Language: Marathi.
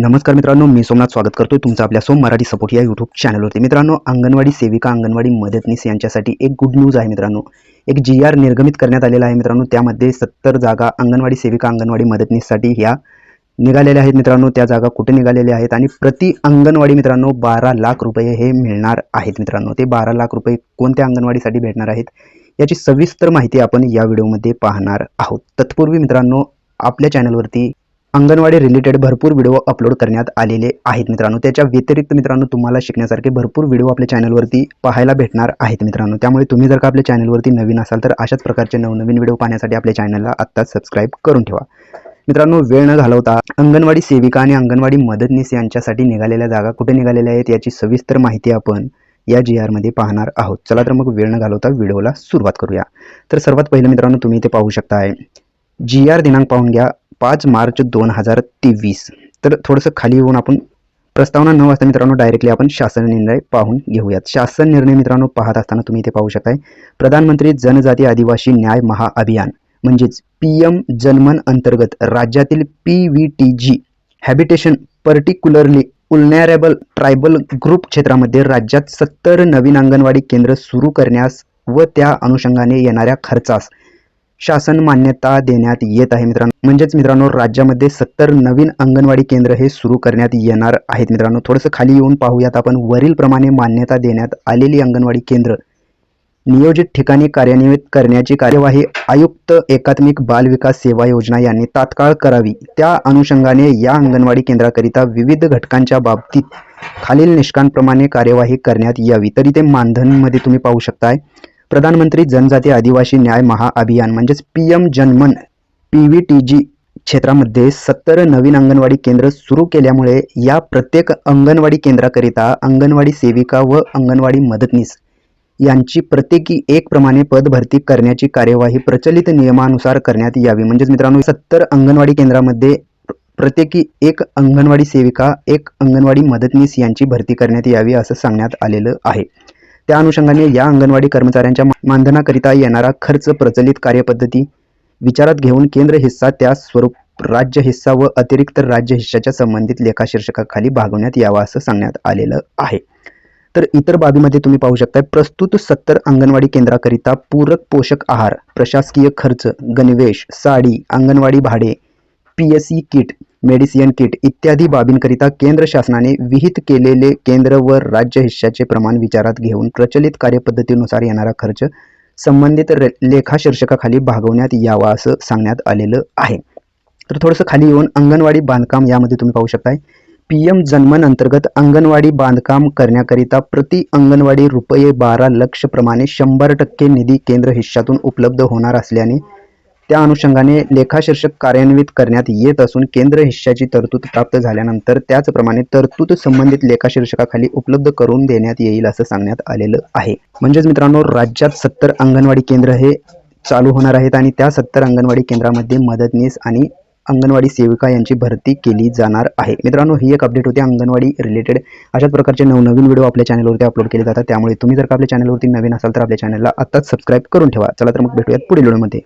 नमस्कार मित्रांनो मी सोमनाथ स्वागत करतो तुमचं आपल्या सोम मराठी सपोर्ट या यूट्यूब चॅनलवरती मित्रांनो अंगणवाडी सेविका अंगणवाडी मदतनीस यांच्यासाठी एक गुड न्यूज आहे मित्रांनो. एक जी आर निर्गमित करण्यात आलेला आहे मित्रांनो. त्यामध्ये सत्तर जागा अंगणवाडी सेविका अंगणवाडी मदतनीससाठी ह्या निघालेल्या आहेत मित्रांनो. त्या जागा कुठे निघालेल्या आहेत आणि प्रति अंगणवाडी मित्रांनो बारा लाख रुपये हे मिळणार आहेत मित्रांनो. ते बारा लाख रुपये कोणत्या अंगणवाडीसाठी भेटणार आहेत याची सविस्तर माहिती आपण या व्हिडिओमध्ये पाहणार आहोत. तत्पूर्वी मित्रांनो आपल्या चॅनलवरती अंगणवाडी रिलेटेड भरपूर व्हिडिओ अपलोड करण्यात आलेले आहेत मित्रांनो. त्याच्या व्यतिरिक्त मित्रांनो तुम्हाला शिकण्यासारखे भरपूर व्हिडिओ आपल्या चॅनलवरती पाहायला भेटणार आहेत मित्रांनो. त्यामुळे तुम्ही जर का आपल्या चॅनलवरती नवीन असाल तर अशाच प्रकारचे नवनवीन व्हिडिओ पाहण्यासाठी आपल्या चॅनलला आत्ताच सबस्क्राईब करून ठेवा. मित्रांनो वेळ न घालवता अंगणवाडी सेविका आणि अंगणवाडी मदतनीस यांच्यासाठी निघालेल्या जागा कुठे निघालेल्या आहेत याची सविस्तर माहिती आपण या जी आरमध्ये पाहणार आहोत. चला तर मग वेळ न घालवता व्हिडिओला सुरुवात करूया. तर सर्वात पहिलं मित्रांनो तुम्ही इथे पाहू शकताय जी आर दिनांक पाहून घ्या. पाच मार्च दोन हजार तेवीस. तर थोडंसं खाली येऊन आपण प्रस्तावना न वाजता मित्रांनो डायरेक्टली आपण शासन निर्णय पाहून घेऊयात. शासन निर्णय मित्रांनो पाहत असताना तुम्ही इथे पाहू शकताय प्रधानमंत्री जनजाती आदिवासी न्याय महाअभियान म्हणजेच पी एम जनमन अंतर्गत राज्यातील P V T G habitation particularly vulnerable tribal group क्षेत्रामध्ये राज्यात सत्तर नवीन अंगणवाडी केंद्र सुरू करण्यास व त्या अनुषंगाने येणाऱ्या खर्चास शासन मान्यता देण्यात येत आहे मित्रांनो. म्हणजेच मित्रांनो राज्यामध्ये सत्तर नवीन अंगणवाडी केंद्र हे सुरू करण्यात येणार आहेत मित्रांनो. थोडंसं खाली येऊन पाहूयात आपण. वरील प्रमाणे मान्यता देण्यात आलेली अंगणवाडी केंद्र. नियोजित ठिकाणी कार्यान्वित करण्याची कार्यवाही आयुक्त एकात्मिक बाल विकास सेवा योजना यांनी तात्काळ करावी. त्या अनुषंगाने या अंगणवाडी केंद्राकरिता विविध घटकांच्या बाबतीत खालील निष्कांप्रमाणे कार्यवाही करण्यात यावी. तरी ते मानधनमध्ये तुम्ही पाहू शकताय प्रधानमंत्री जनजाती आदिवासी न्याय महाअभियान म्हणजेच P M Janman P V T G क्षेत्रामध्ये सत्तर नवीन अंगणवाडी केंद्र सुरू केल्यामुळे या प्रत्येक अंगणवाडी केंद्राकरिता अंगणवाडी सेविका व अंगणवाडी मदतनीस यांची प्रत्येकी एक प्रमाणे पद भरती करण्याची कार्यवाही प्रचलित नियमानुसार करण्यात यावी. म्हणजेच मित्रांनो सत्तर अंगणवाडी केंद्रामध्ये प्रत्येकी एक अंगणवाडी सेविका एक अंगणवाडी मदतनीस यांची भरती करण्यात यावी असं सांगण्यात आलेलं आहे. त्या अनुषंगाने या अंगणवाडी कर्मचाऱ्यांच्या मानधनाकरिता येणारा खर्च प्रचलित कार्यपद्धती विचारात घेऊन केंद्र हिस्सा त्या स्वरूप राज्य हिस्सा व अतिरिक्त राज्य हिस्साच्या संबंधित लेखा शीर्षकाखाली भागवण्यात यावा असं सांगण्यात आलेलं आहे. तर इतर बाबीमध्ये तुम्ही पाहू शकता प्रस्तुत सत्तर अंगणवाडी केंद्राकरिता पूरक पोषक आहार प्रशासकीय खर्च गणवेश साडी अंगणवाडी भाडे P S C kit medicine kit इत्यादी बाबींकरिता केंद्र शासनाने विहित केलेले केंद्र व राज्य हिश्श्याचे प्रमाण विचारात घेऊन प्रचलित कार्यपद्धतीनुसार येणारा खर्च संबंधित रे लेखा शीर्षकाखाली भागवण्यात यावा असं सांगण्यात आलेलं आहे. तर थोडंसं खाली येऊन अंगणवाडी बांधकाम यामध्ये तुम्ही पाहू शकताय. पी एम जन्मन अंतर्गत अंगणवाडी बांधकाम करण्याकरिता प्रति अंगणवाडी रुपये बारा लक्ष प्रमाणे शंभर टक्के निधी केंद्र हिश्शातून उपलब्ध होणार असल्याने त्या अनुषंगाने लेखाशीर्षक कार्यान्वित करण्यात येत असून केंद्र हिश्श्याची तरतूद प्राप्त झाल्यानंतर त्याचप्रमाणे तरतूद संबंधित लेखाशीर्षकाखाली उपलब्ध करून देण्यात येईल असं सांगण्यात आलेलं आहे. म्हणजेच मित्रांनो राज्यात सत्तर अंगणवाडी केंद्र हे चालू होणार आहेत आणि त्या सत्तर अंगणवाडी केंद्रामध्ये मदतनीस आणि अंगणवाडी सेविका यांची भरती केली जाणार आहे. मित्रांनो ही एक अपडेट होती अंगणवाडी रिलेटेड अशाच प्रकारचे नवनवीन व्हिडिओ आपल्या चॅनलवरती अपलोड केले जातात. त्यामुळे तुम्ही जर का आपल्या चॅनलवरती नवीन असाल तर आपल्या चॅनलला आत्ताच सबस्क्राईब करून ठेवा. चला तर मग भेटूयात पुढील व्हिडिओमध्ये